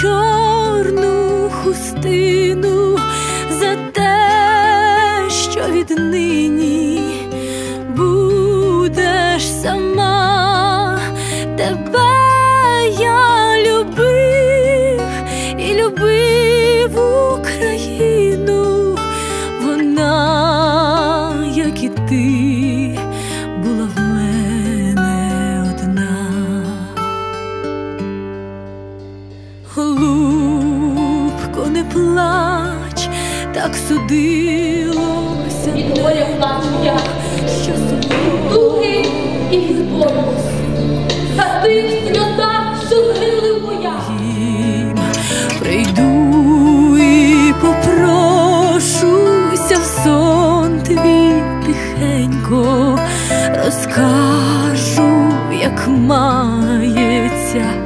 чорну хустину, за те, що віднині не плач, так судилося. І доля плачу я, Що туги і відборюсь. За тих сльозах, що згрили їм прийду і попрошуся в сон твій тихенько, розкажу, як мається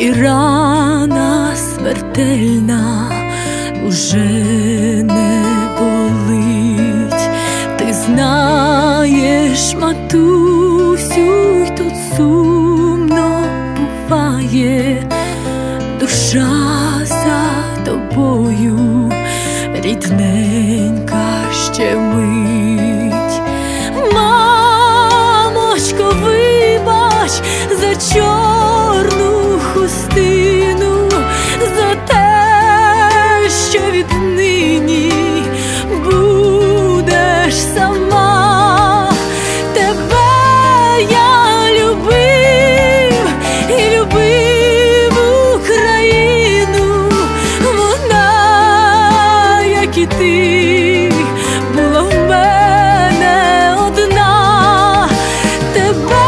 і рана смертельна уже не болить. Ти знаєш, матусю, й тут сумно буває, душа за тобою, рідненька ще мить. Мамочко, вибач за чорну і ти була в мене одна, тебе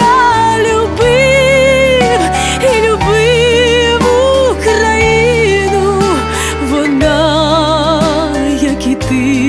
я любив і любив Україну, вона, як і ти.